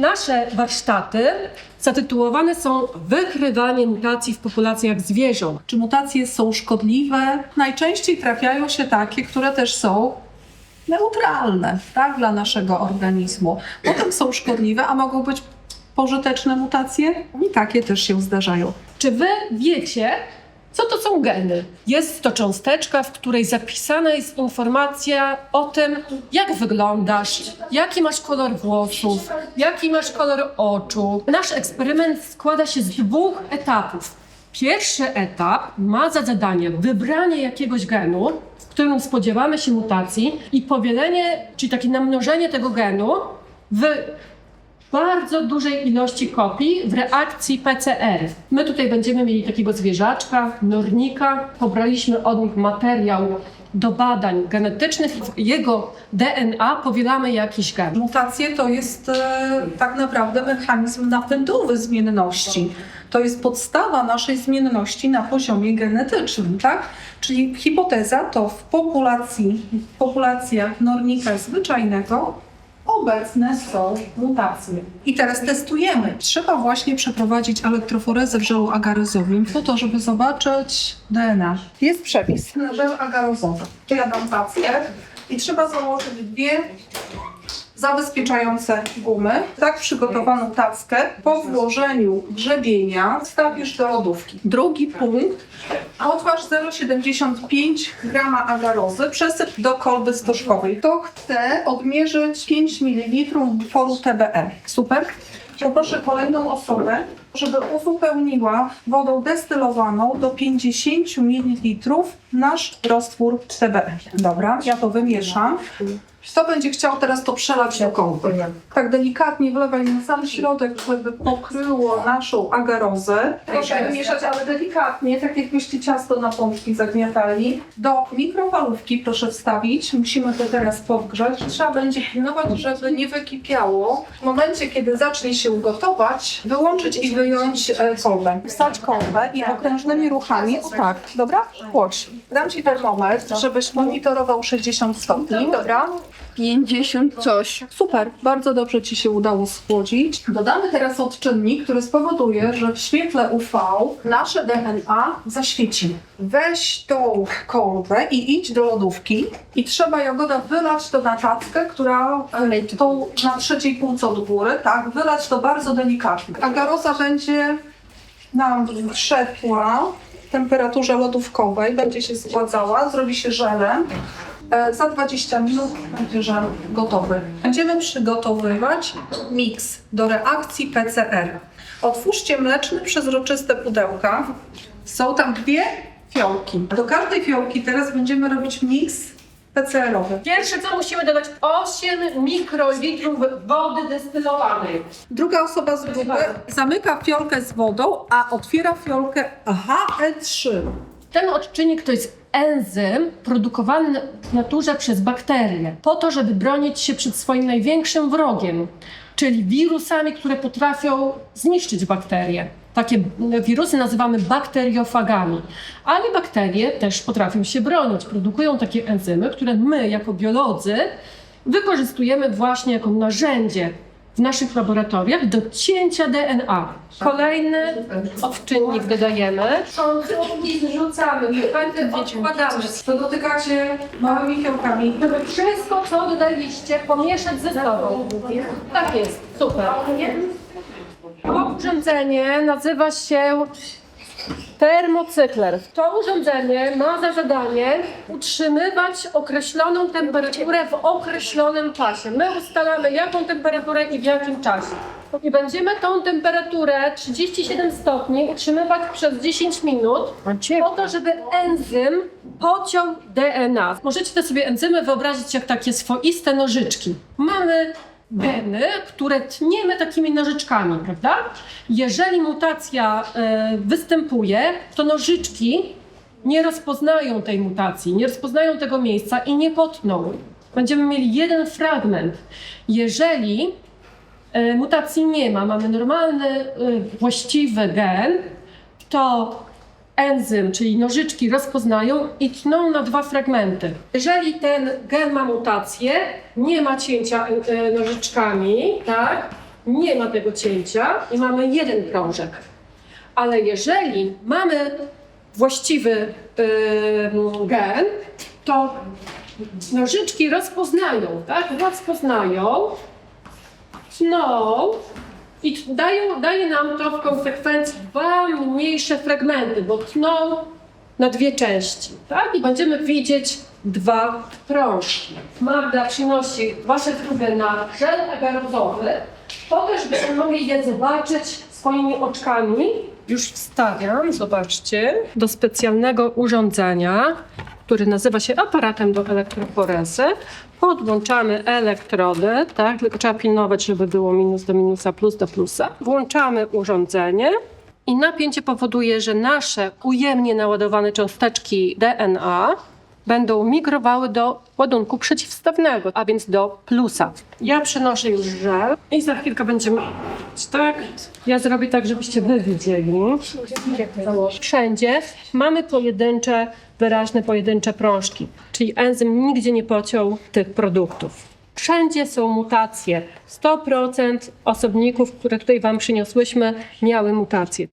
Nasze warsztaty zatytułowane są Wykrywanie mutacji w populacjach zwierząt. Czy mutacje są szkodliwe? Najczęściej trafiają się takie, które też są neutralne tak, dla naszego organizmu. Potem są szkodliwe, a mogą być pożyteczne mutacje i takie też się zdarzają. Czy wy wiecie, co to są geny? Jest to cząsteczka, w której zapisana jest informacja o tym, jak wyglądasz, jaki masz kolor włosów, jaki masz kolor oczu. Nasz eksperyment składa się z dwóch etapów. Pierwszy etap ma za zadanie wybranie jakiegoś genu, w którym spodziewamy się mutacji i powielenie, czyli takie namnożenie tego genu w bardzo dużej ilości kopii w reakcji PCR. My tutaj będziemy mieli takiego zwierzaczka, nornika. Pobraliśmy od nich materiał do badań genetycznych w jego DNA powielamy jakiś gen. Mutacje to jest e, tak naprawdę mechanizm napędowy zmienności. To jest podstawa naszej zmienności na poziomie genetycznym, tak? Czyli hipoteza to w populacji, w populacjach nornika zwyczajnego obecne są mutacje. I teraz testujemy. Trzeba właśnie przeprowadzić elektroforezę w żelu agaryzowym po to, żeby zobaczyć DNA. Jest przepis na żel agarozowy. Ja dam papier i trzeba założyć dwie zabezpieczające gumy. Tak przygotowaną tackę po włożeniu grzebienia stawisz do lodówki. Drugi punkt. Odważ 0,75 grama agarozy, przesyp do kolby stożkowej. To chce odmierzyć 5 ml foru TBE. Super. Poproszę kolejną osobę, żeby uzupełniła wodą destylowaną do 50 ml nasz roztwór TBE. Dobra, ja to wymieszam. Kto będzie chciał teraz to przelać do kąpy? Tak delikatnie wlewaj na sam środek, żeby pokryło naszą agarozę. Proszę wymieszać, ale delikatnie, tak jakbyście ciasto na pączki zagniatali. Do mikrofalówki proszę wstawić. Musimy to teraz podgrzać. Trzeba będzie pilnować, żeby nie wykipiało. W momencie, kiedy zacznie się gotować, wyłączyć i wyjąć e, kolbę. Wstać kolbę i okrężnymi ruchami, o tak, dobra? Płocz. Dam Ci termometr, żebyś monitorował 60 stopni, dobra? 50 coś. Super, bardzo dobrze Ci się udało schłodzić. Dodamy teraz odczynnik, który spowoduje, że w świetle UV nasze DNA zaświeci. Weź tą kolbę i idź do lodówki i trzeba Jagoda wylać to na tackę, która e, tą na trzeciej półce od góry, tak, wylać to bardzo delikatnie. Agaroza będzie nam trzepła w temperaturze lodówkowej, będzie się schładzała, zrobi się żelem. E, Za 20 minut będzie żel gotowy. Będziemy przygotowywać miks do reakcji PCR. Otwórzcie mleczne, przezroczyste pudełka. Są tam dwie fiołki. Do każdej fiołki teraz będziemy robić miks PCR-owy. Pierwsze co musimy dodać 8 mikrolitrów wody destylowanej. Druga osoba z grupy zamyka fiolkę z wodą, a otwiera fiolkę HE3. Ten odczynnik to jest enzym produkowany w naturze przez bakterie, po to, żeby bronić się przed swoim największym wrogiem, czyli wirusami, które potrafią zniszczyć bakterie. Takie wirusy nazywamy bakteriofagami, ale bakterie też potrafią się bronić. Produkują takie enzymy, które my, jako biolodzy, wykorzystujemy właśnie jako narzędzie w naszych laboratoriach do cięcia DNA. Kolejny odczynnik dodajemy. Cząstki zrzucamy, odkładamy. To dotykacie małymi fiołkami. Żeby wszystko, co dodaliście, pomieszać ze sobą. Tak jest, super. To urządzenie nazywa się termocykler. To urządzenie ma za zadanie utrzymywać określoną temperaturę w określonym czasie. My ustalamy jaką temperaturę i w jakim czasie. I będziemy tą temperaturę 37 stopni utrzymywać przez 10 minut po to, żeby enzym pociął DNA. Możecie te sobie enzymy wyobrazić jak takie swoiste nożyczki. Mamy geny, które tniemy takimi nożyczkami, prawda? Jeżeli mutacja e, występuje, to nożyczki nie rozpoznają tej mutacji, nie rozpoznają tego miejsca i nie potną. Będziemy mieli jeden fragment. Jeżeli e, mutacji nie ma, mamy normalny, e, właściwy gen, to enzym, czyli nożyczki rozpoznają i tną na dwa fragmenty. Jeżeli ten gen ma mutację, nie ma cięcia e, nożyczkami, tak? nie ma tego cięcia i mamy jeden prążek. Ale jeżeli mamy właściwy ym, gen, to nożyczki rozpoznają, tak? Rozpoznają, tną i daje nam to w konsekwencji dwa mniejsze fragmenty, bo tną na dwie części, tak? I będziemy widzieć dwa prążki. Magda przynosi wasze próby na żel agarozowy, po to, żebyśmy mogli je zobaczyć swoimi oczkami. Już wstawiam, zobaczcie, do specjalnego urządzenia, który nazywa się aparatem do elektroforezy. Podłączamy elektrody, tak, tylko trzeba pilnować, żeby było minus do minusa, plus do plusa. Włączamy urządzenie i napięcie powoduje, że nasze ujemnie naładowane cząsteczki DNA będą migrowały do ładunku przeciwstawnego, a więc do plusa. Ja przenoszę już żel i za chwilkę będziemy tak. Ja zrobię tak, żebyście wy widzieli. Wszędzie mamy pojedyncze, wyraźne pojedyncze prążki, czyli enzym nigdzie nie pociął tych produktów. Wszędzie są mutacje. 100% osobników, które tutaj Wam przyniosłyśmy, miały mutacje.